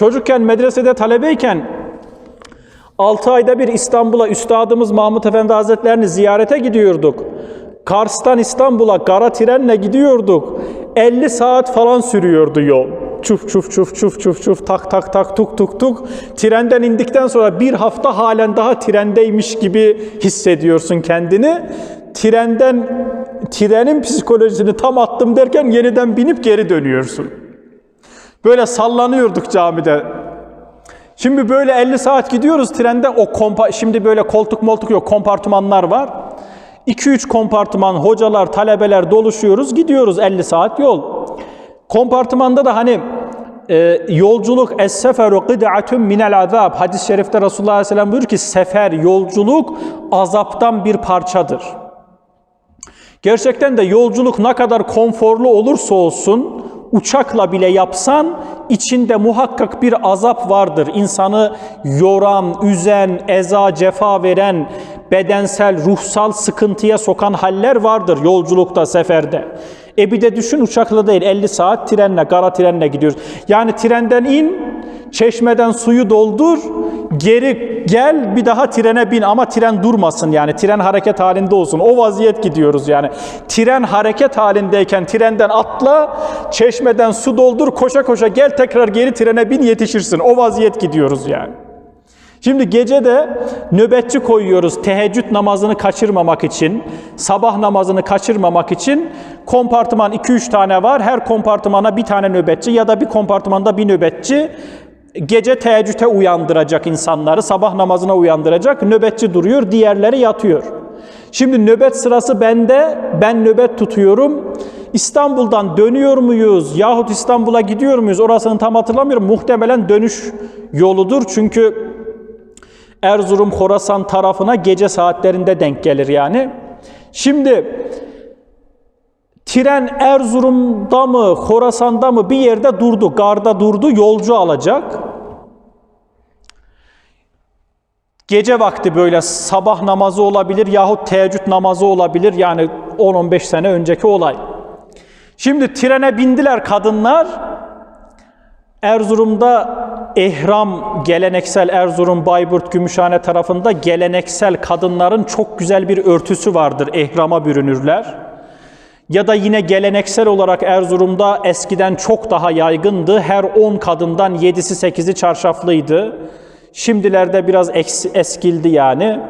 Çocukken medresede talebeyken 6 ayda bir İstanbul'a Üstadımız Mahmut Efendi Hazretlerini ziyarete gidiyorduk. Kars'tan İstanbul'a kara trenle gidiyorduk. 50 saat falan sürüyordu yol. Çuf çuf çuf çuf çuf çuf tak tak tak tuk tuk tuk. Trenden indikten sonra bir hafta halen daha trendeymiş gibi hissediyorsun kendini. Trenden trenin psikolojisini tam attım derken yeniden binip geri dönüyorsun. Böyle sallanıyorduk camide. Şimdi böyle 50 saat gidiyoruz trende o kompa şimdi böyle koltuk moltuk yok kompartımanlar var. 2-3 kompartıman hocalar, talebeler doluşuyoruz gidiyoruz 50 saat yol. Kompartımanda da hani e, yolculuk es-seferu kıd'atun minel azab. Hadis-i şerifte Resulullah Aleyhisselam buyuruyor ki sefer, yolculuk azaptan bir parçadır. Gerçekten de yolculuk ne kadar konforlu olursa olsun uçakla bile yapsan içinde muhakkak bir azap vardır. İnsanı yoran, üzen, eza, cefa veren, bedensel, ruhsal sıkıntıya sokan haller vardır yolculukta, seferde. E bir de düşün uçakla değil 50 saat trenle, kara trenle gidiyoruz. Yani trenden in, çeşmeden suyu doldur, geri gel bir daha trene bin ama tren durmasın yani tren hareket halinde olsun. O vaziyet gidiyoruz yani. Tren hareket halindeyken trenden atla, çeşmeden su doldur, koşa koşa gel tekrar geri trene bin yetişirsin. O vaziyet gidiyoruz yani. Şimdi gece de nöbetçi koyuyoruz teheccüd namazını kaçırmamak için, sabah namazını kaçırmamak için kompartıman 2-3 tane var. Her kompartımana bir tane nöbetçi ya da bir kompartımanda bir nöbetçi gece teheccüde uyandıracak insanları, sabah namazına uyandıracak. Nöbetçi duruyor, diğerleri yatıyor. Şimdi nöbet sırası bende, ben nöbet tutuyorum. İstanbul'dan dönüyor muyuz yahut İstanbul'a gidiyor muyuz orasını tam hatırlamıyorum. Muhtemelen dönüş yoludur çünkü Erzurum, Horasan tarafına gece saatlerinde denk gelir yani. Şimdi tren Erzurum'da mı, Horasan'da mı bir yerde durdu, garda durdu, yolcu alacak. Gece vakti böyle sabah namazı olabilir yahut teheccüd namazı olabilir yani 10-15 sene önceki olay. Şimdi trene bindiler kadınlar. Erzurum'da ehram geleneksel Erzurum, Bayburt, Gümüşhane tarafında geleneksel kadınların çok güzel bir örtüsü vardır. Ehrama bürünürler. Ya da yine geleneksel olarak Erzurum'da eskiden çok daha yaygındı. Her 10 kadından 7'si 8'i çarşaflıydı. Şimdilerde biraz eskildi yani.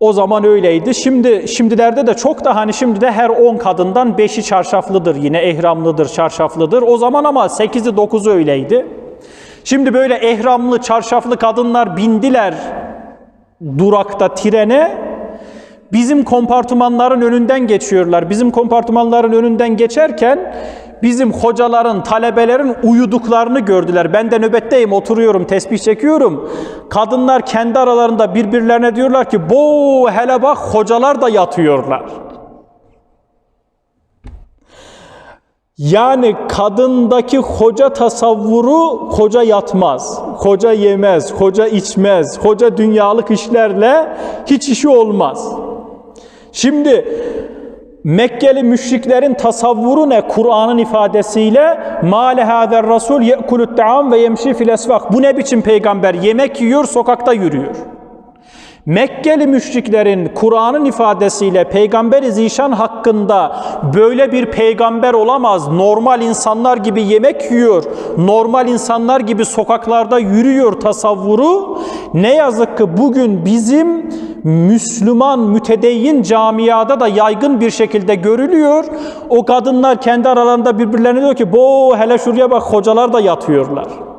O zaman öyleydi. Şimdi şimdilerde de çok da hani şimdi de her 10 kadından 5'i çarşaflıdır yine ehramlıdır, çarşaflıdır. O zaman ama 8'i 9'u öyleydi. Şimdi böyle ehramlı, çarşaflı kadınlar bindiler durakta trene. Bizim kompartımanların önünden geçiyorlar. Bizim kompartımanların önünden geçerken bizim hocaların, talebelerin uyuduklarını gördüler. Ben de nöbetteyim, oturuyorum, tesbih çekiyorum. Kadınlar kendi aralarında birbirlerine diyorlar ki, "Bu hele bak hocalar da yatıyorlar." Yani kadındaki hoca tasavvuru hoca yatmaz, hoca yemez, hoca içmez, hoca dünyalık işlerle hiç işi olmaz. Şimdi Mekkeli müşriklerin tasavvuru ne Kur'an'ın ifadesiyle? Hâzer rasûl ye'kulü't ta'am ve yemşi fil esvak. Bu ne biçim peygamber? Yemek yiyor, sokakta yürüyor. Mekkeli müşriklerin Kur'an'ın ifadesiyle Peygamber-i Zişan hakkında böyle bir peygamber olamaz. Normal insanlar gibi yemek yiyor, normal insanlar gibi sokaklarda yürüyor tasavvuru. Ne yazık ki bugün bizim Müslüman mütedeyyin camiada da yaygın bir şekilde görülüyor. O kadınlar kendi aralarında birbirlerine diyor ki bo hele şuraya bak hocalar da yatıyorlar.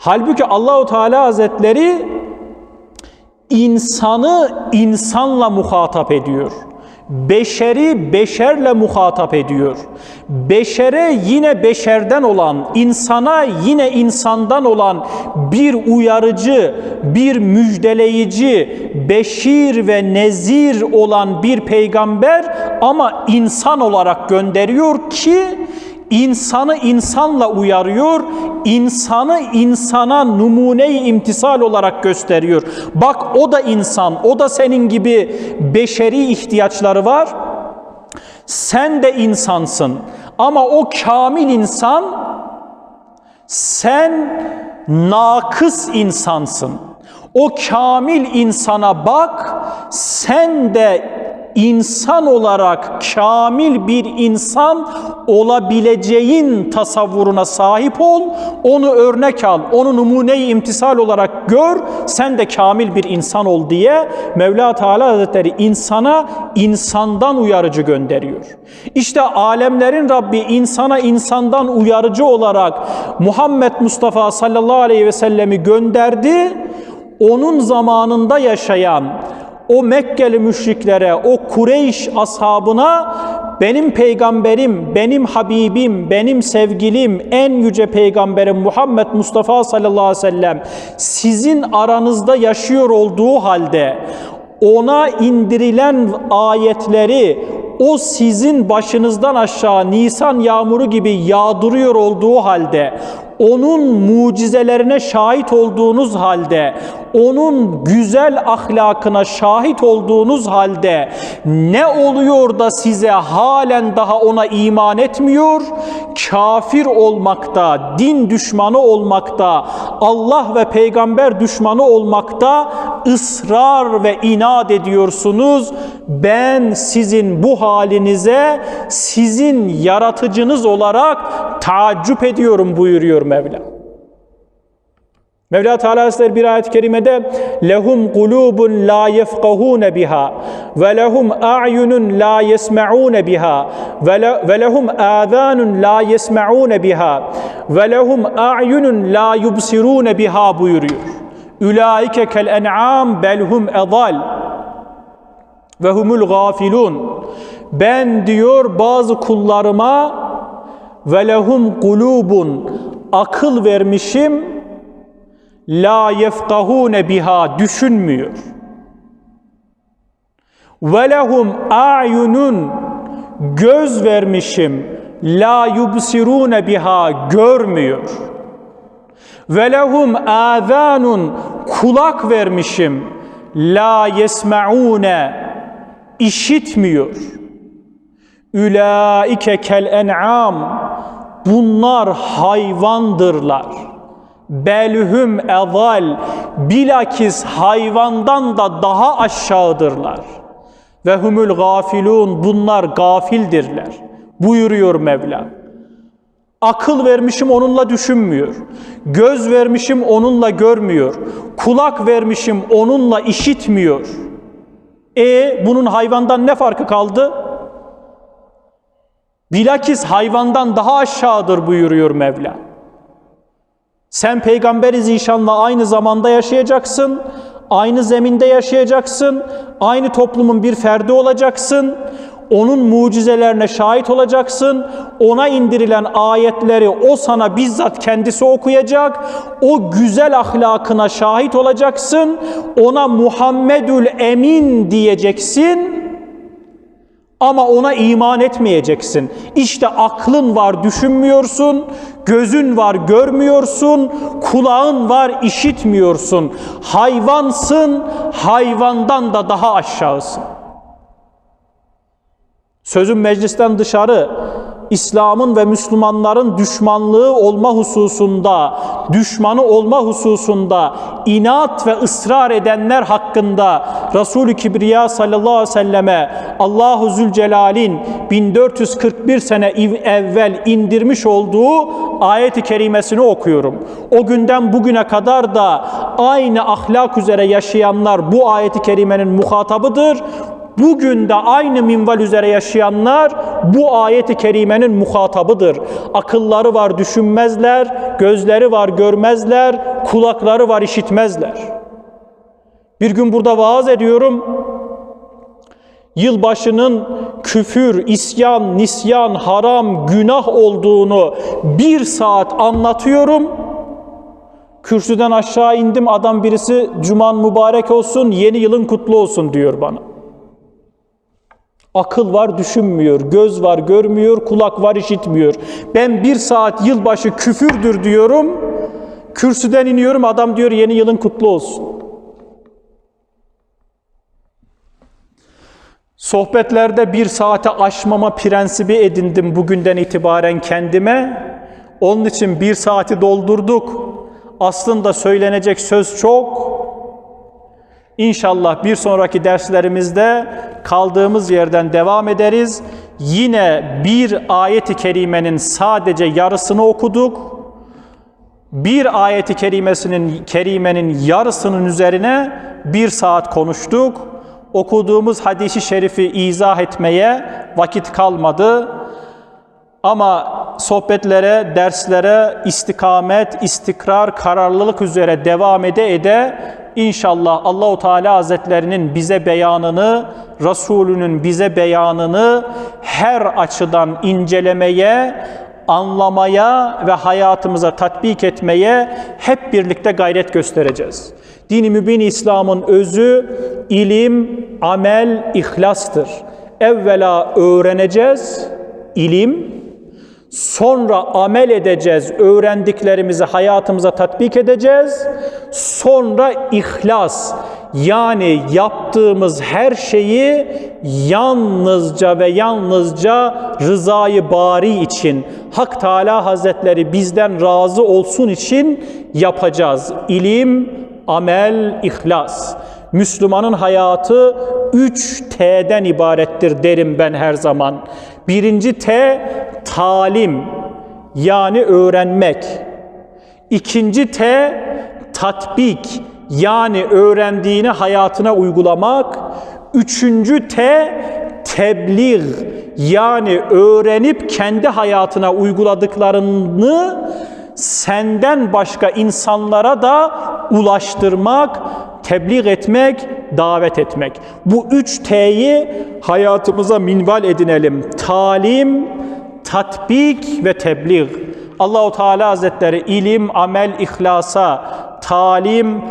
Halbuki Allahu Teala Hazretleri insanı insanla muhatap ediyor. Beşeri beşerle muhatap ediyor. Beşere yine beşerden olan, insana yine insandan olan bir uyarıcı, bir müjdeleyici, beşir ve nezir olan bir peygamber ama insan olarak gönderiyor ki insanı insanla uyarıyor, insanı insana numune-i imtisal olarak gösteriyor. Bak o da insan, o da senin gibi beşeri ihtiyaçları var. Sen de insansın ama o kamil insan Sen nakıs insansın. O kamil insana bak, sen de insan olarak kamil bir insan olabileceğin tasavvuruna sahip ol, onu örnek al, onu numune-i imtisal olarak gör, sen de kamil bir insan ol diye Mevla Teala Hazretleri insana insandan uyarıcı gönderiyor. İşte alemlerin Rabbi insana insandan uyarıcı olarak Muhammed Mustafa sallallahu aleyhi ve sellemi gönderdi. Onun zamanında yaşayan o Mekkeli müşriklere, o Kureyş ashabına benim peygamberim, benim Habibim, benim sevgilim, en yüce peygamberim Muhammed Mustafa sallallahu aleyhi ve sellem sizin aranızda yaşıyor olduğu halde ona indirilen ayetleri o sizin başınızdan aşağı Nisan yağmuru gibi yağdırıyor olduğu halde onun mucizelerine şahit olduğunuz halde, onun güzel ahlakına şahit olduğunuz halde ne oluyor da size halen daha ona iman etmiyor? Kafir olmakta, din düşmanı olmakta, Allah ve peygamber düşmanı olmakta ısrar ve inat ediyorsunuz. Ben sizin bu halinize sizin yaratıcınız olarak taaccüp ediyorum buyuruyor Mevla. Mevla Teala Hazretleri bir ayet-i kerimede lehum kulubun la yefkahun biha ve lehum a'yunun la yesma'un biha ve lehum azanun la yesma'un biha ve lehum a'yunun la yubsirun biha buyuruyor. Ulaike kel en'am belhum edal ve humul gafilun. Ben diyor bazı kullarıma ve lehum kulubun akıl vermişim la yefkahune biha düşünmüyor. Ve lehum a'yunun göz vermişim la yubsirune biha görmüyor. Ve lehum azanun kulak vermişim la yesmaune işitmiyor. Ülaike kel en'am bunlar hayvandırlar. Belhum ezal bilakis hayvandan da daha aşağıdırlar. Ve humul gafilun bunlar gafildirler. Buyuruyor Mevla. Akıl vermişim onunla düşünmüyor. Göz vermişim onunla görmüyor. Kulak vermişim onunla işitmiyor. E bunun hayvandan ne farkı kaldı? Bilakis hayvandan daha aşağıdır buyuruyor Mevla. Sen peygamberi zişanla aynı zamanda yaşayacaksın, aynı zeminde yaşayacaksın, aynı toplumun bir ferdi olacaksın, onun mucizelerine şahit olacaksın, ona indirilen ayetleri o sana bizzat kendisi okuyacak, o güzel ahlakına şahit olacaksın, ona Muhammedül Emin diyeceksin, ama ona iman etmeyeceksin. İşte aklın var düşünmüyorsun, gözün var görmüyorsun, kulağın var işitmiyorsun. Hayvansın, hayvandan da daha aşağısın. Sözün meclisten dışarı İslam'ın ve Müslümanların düşmanlığı olma hususunda, düşmanı olma hususunda inat ve ısrar edenler hakkında Resulü Kibriya sallallahu aleyhi ve selleme Allahu Zülcelal'in 1441 sene evvel indirmiş olduğu ayet-i kerimesini okuyorum. O günden bugüne kadar da aynı ahlak üzere yaşayanlar bu ayet-i kerimenin muhatabıdır. Bugün de aynı minval üzere yaşayanlar bu ayeti kerimenin muhatabıdır. Akılları var düşünmezler, gözleri var görmezler, kulakları var işitmezler. Bir gün burada vaaz ediyorum. Yılbaşının küfür, isyan, nisyan, haram, günah olduğunu bir saat anlatıyorum. Kürsüden aşağı indim adam birisi cuman mübarek olsun, yeni yılın kutlu olsun diyor bana. Akıl var düşünmüyor, göz var görmüyor, kulak var işitmiyor. Ben bir saat yılbaşı küfürdür diyorum. Kürsüden iniyorum adam diyor yeni yılın kutlu olsun. Sohbetlerde bir saate aşmama prensibi edindim bugünden itibaren kendime. Onun için bir saati doldurduk. Aslında söylenecek söz çok. İnşallah bir sonraki derslerimizde kaldığımız yerden devam ederiz. Yine bir ayeti kerimenin sadece yarısını okuduk. Bir ayeti kerimesinin kerimenin yarısının üzerine bir saat konuştuk. Okuduğumuz hadisi şerifi izah etmeye vakit kalmadı. Ama sohbetlere, derslere istikamet, istikrar, kararlılık üzere devam ede ede inşallah Allahu Teala Hazretlerinin bize beyanını, Resulünün bize beyanını her açıdan incelemeye, anlamaya ve hayatımıza tatbik etmeye hep birlikte gayret göstereceğiz. Dini mübin İslam'ın özü ilim, amel, ihlastır. Evvela öğreneceğiz, ilim, Sonra amel edeceğiz, öğrendiklerimizi hayatımıza tatbik edeceğiz. Sonra ihlas, yani yaptığımız her şeyi yalnızca ve yalnızca rızayı bari için, Hak Teala Hazretleri bizden razı olsun için yapacağız. İlim, amel, ihlas. Müslümanın hayatı 3 T'den ibarettir derim ben her zaman. Birinci T talim yani öğrenmek. İkinci T tatbik yani öğrendiğini hayatına uygulamak. Üçüncü T tebliğ yani öğrenip kendi hayatına uyguladıklarını senden başka insanlara da ulaştırmak, tebliğ etmek, davet etmek. Bu üç T'yi hayatımıza minval edinelim. Talim, tatbik ve tebliğ. Allahu Teala Hazretleri ilim, amel, ihlasa, talim,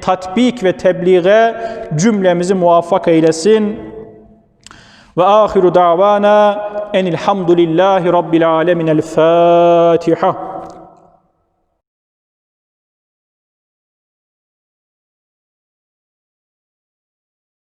tatbik ve tebliğe cümlemizi muvaffak eylesin. Ve ahiru davana enilhamdülillahi rabbil alemin. El Fatiha.